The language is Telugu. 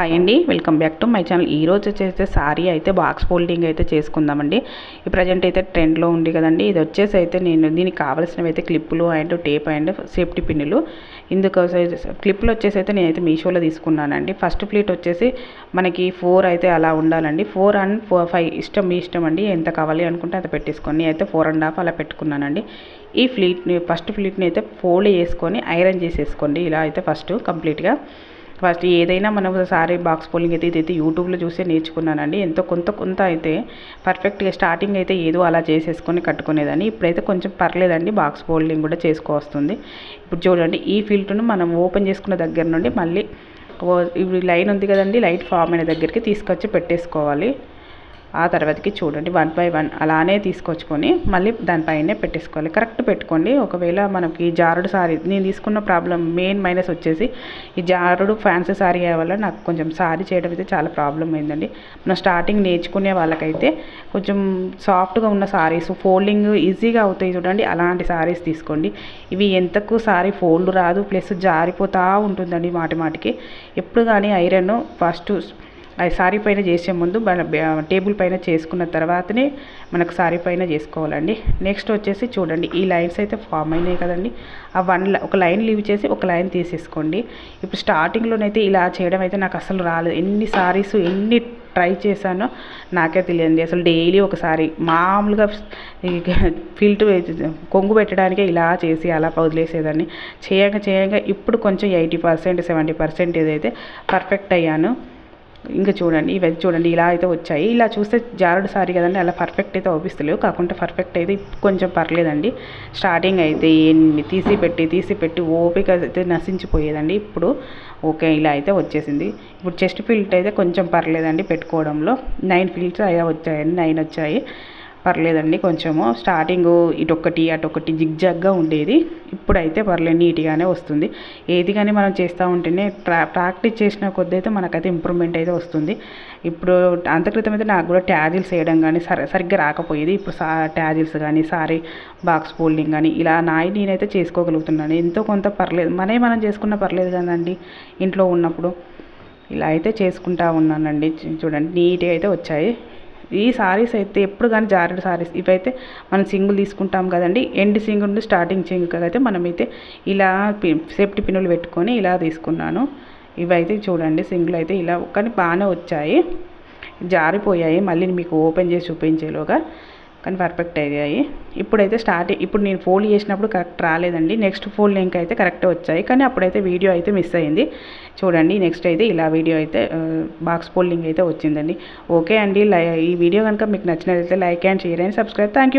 హాయ్ అండి. Welcome back to my channel. ఈ రోజు వచ్చేసి సారీ అయితే బాక్స్ ఫోల్డింగ్ అయితే చేసుకుందామండి. ఈ ప్రజెంట్ అయితే ట్రెండ్లో ఉంది కదండి. ఇది వచ్చేసి అయితే నేను దీనికి కావాల్సినవి అయితే క్లిప్పులు అండ్ టేప్ అండ్ సేఫ్టీ పిన్నులు. ఇందుకోసం క్లిప్పులు వచ్చేసి అయితే నేనైతే మీషోలో తీసుకున్నానండి. ఫస్ట్ ప్లేట్ వచ్చేసి మనకి ఫోర్ అయితే అలా ఉండాలండి. ఫోర్ అండ్ ఫోర్ ఫైవ్ ఇష్టం మీ ఇష్టం అండి. ఎంత కావాలి అనుకుంటే అది పెట్టేసుకొని అయితే ఫోర్ అండ్ హాఫ్ అలా పెట్టుకున్నానండి. ఈ ఫ్లీట్ని ఫస్ట్ ఫ్లీట్ని అయితే ఫోల్డ్ చేసుకొని ఐరన్ చేసేసుకోండి. ఇలా అయితే ఫస్ట్ కంప్లీట్గా. ఫస్ట్ ఏదైనా మనం సారీ బాక్స్ పోలింగ్ అయితే ఇదైతే యూట్యూబ్లో చూసే నేర్చుకున్నానండి. ఎంతో కొంత కొంత అయితే పర్ఫెక్ట్గా స్టార్టింగ్ అయితే ఏదో అలా చేసేసుకొని కట్టుకునేదాన్ని. ఇప్పుడైతే కొంచెం పర్లేదండి బాక్స్ ఫోల్డింగ్ కూడా చేసుకోవస్తుంది ఇప్పుడు చూడండి ఈ ఫీల్డ్ను మనం ఓపెన్ చేసుకున్న దగ్గర నుండి మళ్ళీ ఇప్పుడు లైన్ ఉంది కదండి లైట్ ఫామ్ అయిన దగ్గరికి తీసుకొచ్చి పెట్టేసుకోవాలి. ఆ తర్వాతకి చూడండి వన్ బై వన్ అలానే తీసుకొచ్చుకొని మళ్ళీ దానిపైనే పెట్టేసుకోవాలి. కరెక్ట్ పెట్టుకోండి. ఒకవేళ మనకి జారుడు సారీ నేను తీసుకున్న ప్రాబ్లం మెయిన్ మైనస్ వచ్చేసి ఈ జారుడు ఫ్యాన్సీ సారీ వల్ల నాకు కొంచెం సారీ చేయడం అయితే చాలా ప్రాబ్లం అయిందండి. మనం స్టార్టింగ్ నేర్చుకునే వాళ్ళకైతే కొంచెం సాఫ్ట్గా ఉన్న సారీస్ ఫోల్డింగ్ ఈజీగా అవుతాయి చూడండి. అలాంటి సారీస్ తీసుకోండి. ఇవి ఎంతకు సారీ ఫోల్డ్ రాదు ప్లస్ జారిపోతూ ఉంటుందండి మాటి మాటికి. ఎప్పుడు కానీ ఐరన్ ఫస్ట్ సారీ పైన చేసే ముందు మన టేబుల్ పైన చేసుకున్న తర్వాతనే మనకు సారీ పైన చేసుకోవాలండి. నెక్స్ట్ వచ్చేసి చూడండి ఈ లైన్స్ అయితే ఫామ్ అయినాయి కదండి. ఆ వన్ ఒక లైన్ లీవ్ చేసి ఒక లైన్ తీసేసుకోండి. ఇప్పుడు స్టార్టింగ్లోనైతే ఇలా చేయడం అయితే నాకు అసలు రాలేదు. ఎన్ని సారీస్ ఎన్ని ట్రై చేశానో నాకే తెలియదు. అసలు డైలీ ఒకసారి మామూలుగా ఫిల్టర్ కొంగు పెట్టడానికే ఇలా చేసి అలా వదిలేసేదాన్ని. చేయగా చేయగా ఇప్పుడు కొంచెం ఎయిటీ పర్సెంట్ సెవెంటీ పర్సెంట్ ఏదైతే పర్ఫెక్ట్ అయ్యాను ఇంకా చూడండి ఇవి చూడండి ఇలా అయితే వచ్చాయి. ఇలా చూస్తే జారుడు సారీ కదండి అలా పర్ఫెక్ట్ అయితే అవుపిస్తలేవు కాకుండా పర్ఫెక్ట్ అయితే కొంచెం పర్లేదండి. స్టార్టింగ్ అయితే ఎన్ని తీసి పెట్టి తీసి పెట్టి ఓపిక అయితే నశించిపోయేదండి. ఇప్పుడు ఓకే ఇలా అయితే వచ్చేసింది. ఇప్పుడు చెస్ట్ ఫిల్ట్ అయితే కొంచెం పర్లేదండి పెట్టుకోవడంలో. నైన్ ఫిల్ట్స్ అయ్యా వచ్చాయండి నైన్ వచ్చాయి. పర్లేదండి కొంచెము. స్టార్టింగ్ ఇటొక్కటి అటొకటి జిగ్జాగ్గా ఉండేది. ఇప్పుడైతే పర్లేదు నీట్గానే వస్తుంది. ఏది కానీ మనం చేస్తూ ఉంటేనే ప్రాక్టీస్ చేసిన కొద్ది అయితే మనకైతే ఇంప్రూవ్మెంట్ అయితే వస్తుంది. ఇప్పుడు అంతక్రితం అయితే నాకు కూడా ట్యాజిల్స్ వేయడం కానీ సరి సరిగ్గా రాకపోయేది. ఇప్పుడు సా ట్యాజిల్స్ కానీ సారీ బాక్స్ ఫోల్డింగ్ కానీ ఇలా నాయి నేనైతే చేసుకోగలుగుతున్నాను. ఎంతో కొంత పర్లేదు మనే మనం చేసుకున్న పర్లేదు కదండి ఇంట్లో ఉన్నప్పుడు. ఇలా అయితే చేసుకుంటా ఉన్నానండి. చూడండి నీట్గా అయితే వచ్చాయి. ఈ సారీస్ అయితే ఎప్పుడు కానీ జారెడ్ సారీస్ ఇవైతే మనం సింగిల్ తీసుకుంటాం కదండి. ఎండ్ సింగిల్ నుండి స్టార్టింగ్ సింగిల్ అయితే మనమైతే ఇలా సేఫ్టీ పిన్నులు పెట్టుకొని ఇలా తీసుకున్నాను. ఇవైతే చూడండి సింగిల్ అయితే ఇలా కానీ బాగానే వచ్చాయి. జారిపోయాయి. మళ్ళీ మీకు ఓపెన్ చేసి చూపించేలోగా. కానీ పర్ఫెక్ట్ అయ్యాయి. ఇప్పుడైతే స్టార్టింగ్ ఇప్పుడు నేను ఫోల్డ్ చేసినప్పుడు కరెక్ట్ రాలేదండి. నెక్స్ట్ ఫోల్డ్ లింక్ అయితే కరెక్ట్ వచ్చాయి. కానీ అప్పుడైతే వీడియో అయితే మిస్ అయింది. చూడండి నెక్స్ట్ అయితే ఇలా వీడియో అయితే బాక్స్ ఫోల్డింగ్ అయితే వచ్చిందండి. ఓకే అండి ఈ వీడియో కనుక మీకు నచ్చినట్లయితే like and share and subscribe thank you